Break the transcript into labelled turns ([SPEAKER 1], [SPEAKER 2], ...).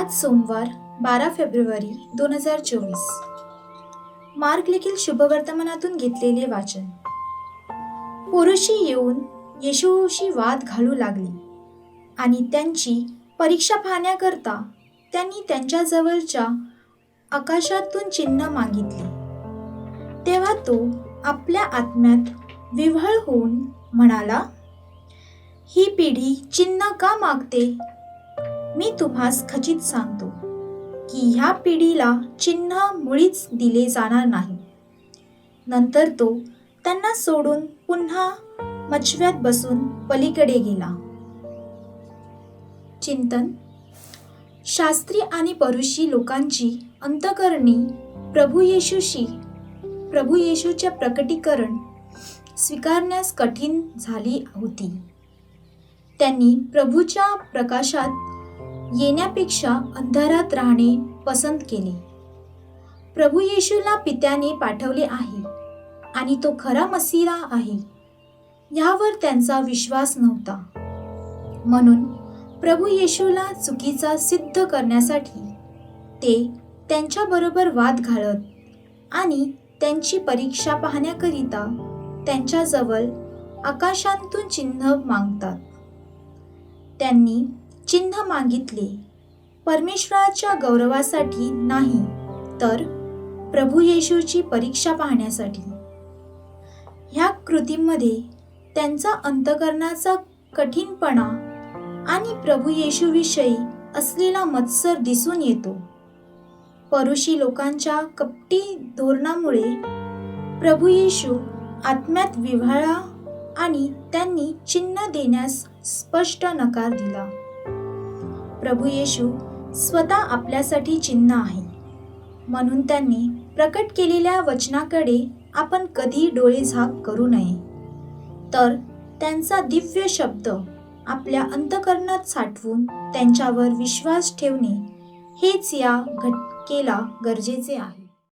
[SPEAKER 1] आज सोमवार बारा फेब्रुवारी दोन हजार चोवीस. मार्क लेखील शुभवर्तमानातून घेतलेले वाचन. पुरुषी येऊन येशूशी वाद घालू लागली आणि त्यांची परीक्षा पाहण्याकरता त्यांनी त्यांच्याजवळच्या आकाशातून चिन्ह मागितले. तेव्हा तो आपल्या आत्म्यात विव्हळ होऊन म्हणाला ही पिढी चिन्ह का मागते? मी तुम्हास खचित सांगतो की ह्या पिढीला चिन्ह मुळीच दिले जाणार नाही. नंतर तो त्यांना सोडून पुन्हा मचव्यात बसून पलीकडे गेला. चिंतन. शास्त्री आणि परुषी लोकांची अंतकरणी प्रभू येशूशी प्रभू येशूचे प्रकटीकरण स्वीकारण्यास कठीण झाली होती. त्यांनी प्रभूच्या प्रकाशात येण्यापेक्षा अंधारात राहणे पसंत केले. प्रभू येशूला पित्याने पाठवले आहे आणि तो खरा मसीहा आहे ह्यावर त्यांचा विश्वास नव्हता. म्हणून प्रभू येशूला चुकीचा सिद्ध करण्यासाठी ते त्यांच्याबरोबर वाद घालत आणि त्यांची परीक्षा पाहण्याकरिता त्यांच्याजवळ आकाशांतून चिन्ह मागतात. त्यांनी चिन्ह मागितले. परमेश्वराच्या गौरवासाठी नाही तर प्रभू येशूची परीक्षा पाहण्यासाठी. ह्या कृतीमध्ये त्यांचा अंतकरणाचा कठीणपणा आणि प्रभू येशूविषयी असलेला मत्सर दिसून येतो. परुषी लोकांच्या कपटी धोरणामुळे प्रभू येशू आत्म्यात विव्हाळा आणि त्यांनी चिन्ह देण्यास स्पष्ट नकार दिला. प्रभू येशू स्वतः आपल्यासाठी चिन्ह आहे. म्हणून त्यांनी प्रकट केलेल्या वचनाकडे आपण कधी डोळे झाक करू नये. तर त्यांचा दिव्य शब्द आपल्या अंतकरणात साठवून त्यांच्यावर विश्वास ठेवणे हेच या घटकेला गरजेचे आहे.